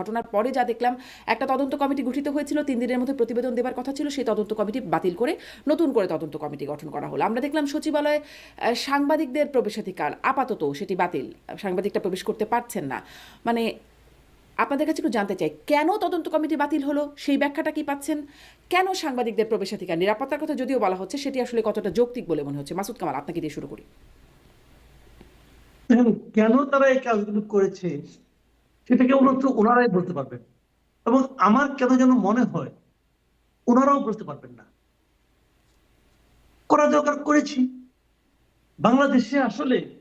ঘটনার পরে যা দেখলাম, একটা তদন্ত কমিটি গঠিত হয়েছিল, তিন দিনের মধ্যে প্রতিবেদন দেওয়ার কথা ছিল, সেই তদন্ত কমিটি বাতিল করে নতুন করে তদন্ত কমিটি গঠন করা হলো। আমরা দেখলাম সচিবালয়ে সাংবাদিকদের প্রবেশাধিকার আপাতত সেটি বাতিল। সাংবাদিকটা প্রবেশ করতে পারছেন না। মানে আপনাদের কাছে একটু জানতে চাই, কেন তদন্ত কমিটি বাতিল হলো? সেই ব্যাখ্যাটা কি পাচ্ছেন? কেন সাংবাদিকদের প্রবেশাধিকার? নিরাপত্তার কথা যদিও বলা হচ্ছে, সেটি আসলে কতটা যৌক্তিক বলে মনে হচ্ছে? মাসুদ কামাল, আপনাকে দিয়ে শুরু করি। কেন তারা এই কাজগুলো করেছে? সেটা কেবলমাত্র ওনারাই বলতে পারবেন। এবং আমার কেন যেন মনে হয়, ওনারাও বলতে পারবেন না। করা দরকার করেছি। বাংলাদেশে আসলে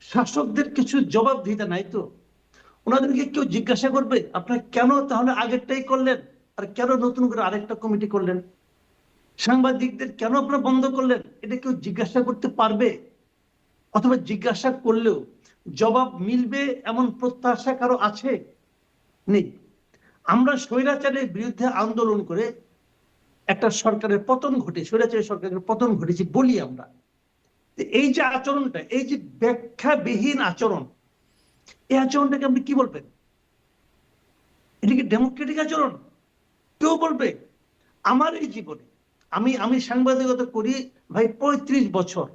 শাসকদের কিছু জবাব দিতে নাই তো। ওনাদেরকে কেউ জিজ্ঞাসা করবে, আপনার কেন তাহলে আগেরটাই করলেন? আর কেন নতুন করে আরেকটা কমিটি করলেন? সাংবাদিকদের কেন আপনারা বন্ধ করলেন? এটা কেউ জিজ্ঞাসা করতে পারবে? অথবা জিজ্ঞাসা করলেও জবাব মিলবে এমন প্রত্যাশা কারও আছে? নেই। আমরা স্বৈরাচারের বিরুদ্ধে আন্দোলন করে একটা সরকারের পতন ঘটে, স্বৈরাচারের সরকারের পতন ঘটেছে বলি আমরা। এই যে আচরণটা, এই যে ব্যাখ্যাবিহীন আচরণ, এই আচরণটাকে আপনি কি বলবেন? এটা কি ডেমোক্রেটিক আচরণ? কেউ বলবে, আমার এই জীবনে, আমি আমি সাংবাদিকতা করি ভাই পঁয়ত্রিশ বছর।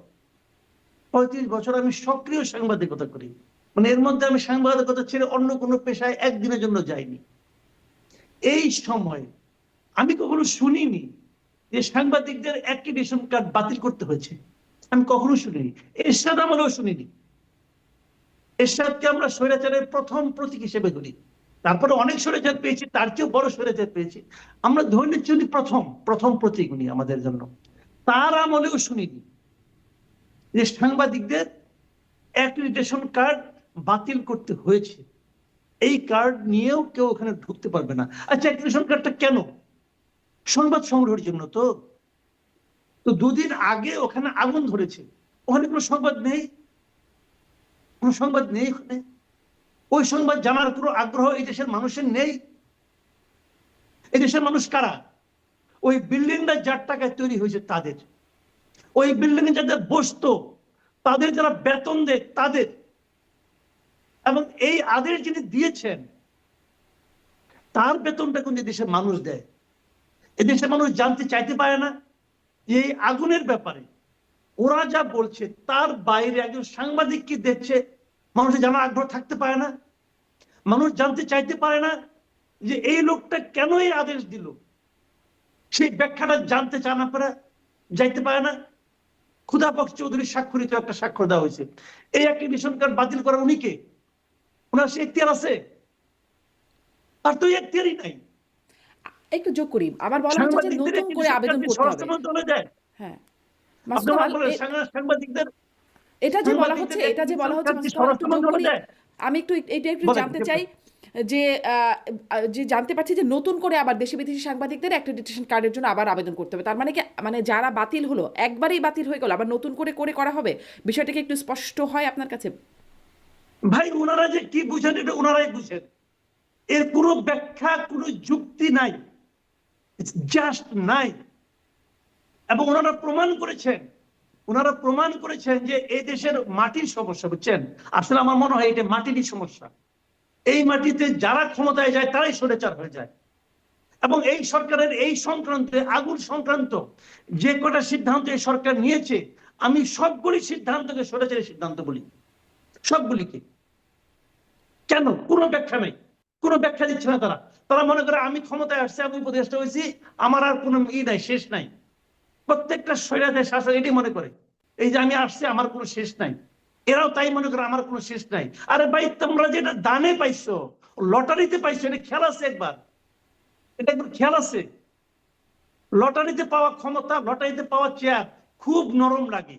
পঁয়ত্রিশ বছর আমি সক্রিয় সাংবাদিকতা করি। মানে এর মধ্যে আমি সাংবাদিকতা ছেড়ে অন্য কোনো পেশায় একদিনের জন্য যাইনি। এই সময় আমি কখনো শুনিনি যে সাংবাদিকদের অ্যাক্রিডিশন কার্ড বাতিল করতে হয়েছে। আমি কখনো শুনিনি। এরশাদ আমলেও শুনিনি। এরশাদকে আমরা স্বৈরাচারের প্রথম প্রতীক হিসেবে ধরি। তারপরে অনেক স্বৈরাচার পেয়েছি, তার চেয়েও বড় স্বৈরাচার পেয়েছি। আমরা ধরে নিচ্ছি প্রথম প্রথম প্রতীক উনি আমাদের জন্য। তার আমলেও শুনিনি। যে সাংবাদিকদের অ্যাক্রিডিটেশন কার্ড বাতিল করতে হয়েছে। এই কার্ড নিয়েও কেউ ওখানে ঢুকতে পারবে না। আচ্ছা অ্যাক্রিডিটেশন কার্ডটা কেন? সংবাদ সংগ্রহের জন্য তো। তো দুদিন আগে ওখানে আগুন ধরেছে। ওখানে কোনো সংবাদ নেই? কোনো সংবাদ নেই ওখানে? ওই সংবাদ জানার কোনো আগ্রহ এই দেশের মানুষের নেই? এই দেশের মানুষ কারা? ওই বিল্ডিংটা যার টাকায় তৈরি হয়েছে তাদের। ওই বিল্ডিং এ যাদের বসতো, তাদের যারা বেতন দেয়, তাদের। এবং এই আদেশ যিনি দিয়েছেন, তার বেতনটা কিন্তু দেশের মানুষ দেয়? এদেশের মানুষ জানতে চাইতে পারে না এই আগুনের ব্যাপারে। ওরা যা বলছে, তার বাইরে একজন সাংবাদিক কি দেখছে? মানুষের জানার আগ্রহ থাকতে পারে না। মানুষ জানতে চাইতে পারে না যে এই লোকটা কেন এই আদেশ দিল? সেই ব্যাখ্যাটা জানতে চান আপনারা যাইতে পারে না। ক্ষুদাপক্ষ চৌধুরী স্বাক্ষরিত একটা স্বাক্ষর দেওয়া হয়েছে। এই অ্যাক্রিডিশন কার্ড বাতিল করার উনি কে? ওনার সে এখতিয়ার আছে? আর তো এখতিয়ারই নাই। একটু যোগ করি। আবার বলা হচ্ছে যে নতুন করে আবেদন করতে হবে। হ্যাঁ। সাংবাদিকদের এটা যে বলা হচ্ছে এটা যে বলা হচ্ছে। আমি একটু এটা একটু জানতে চাই যে যে জানতে পারছি যে নতুন করে আবার দেশি বিদেশি সাংবাদিকদের অ্যাক্রেডিটেশন কার্ডের জন্য আবার আবেদন করতে হবে। তার মানে কি মানে যারা বাতিল হলো, একবারেই বাতিল হয়ে গেল, আবার নতুন করে করে করা হবে? বিষয়টা কি একটু স্পষ্ট হয় আপনার কাছে? ভাই ওনারা যে কি বুঝেন, এটা ওনারাই বুঝেন। এর কোনো ব্যাখ্যা, কোনো যুক্তি নাই। জাস্ট নাই। এবং ওনারা প্রমাণ করেছেন ওনারা প্রমাণ করেছেন যে এই দেশের মাটির সমস্যা, বুঝছেন? আসলে আমার মনে হয় এটা মাটিরই সমস্যা। এই মাটিতে যারা ক্ষমতায় যায়, তারাই সরেচার হয়ে যায়। এবং এই সরকারের এই সংক্রান্ত, আগুন সংক্রান্ত যে কটা সিদ্ধান্ত এই সরকার নিয়েছে, আমি সবগুলি সিদ্ধান্তকে সরেচারের সিদ্ধান্ত বলি। সবগুলিকে। কেন? কোনো ব্যাখ্যা নেই। কোনো ব্যাখ্যা দিচ্ছে না তারা। তারা মনে করে, আমি ক্ষমতায় আসছি, আমি উপদেষ্টা হয়েছি, আমার আর কোনো ই নাই, শেষ নাই। প্রত্যেকটা স্বৈরাচার শাসক এটি মনে করে। এই যে আমি আসছি, আমার কোনো শেষ নাই। এরাও তাই মনে করে আমার কোনো শেষ নাই। আরে ভাই, তোমরা যেটা দানে পাইছো, লটারিতে পাইছো, এটা খেয়াল আছে একবার? এটা একবার খেয়াল আছে? লটারিতে পাওয়া ক্ষমতা, লটারিতে পাওয়া চেয়ার খুব নরম লাগে।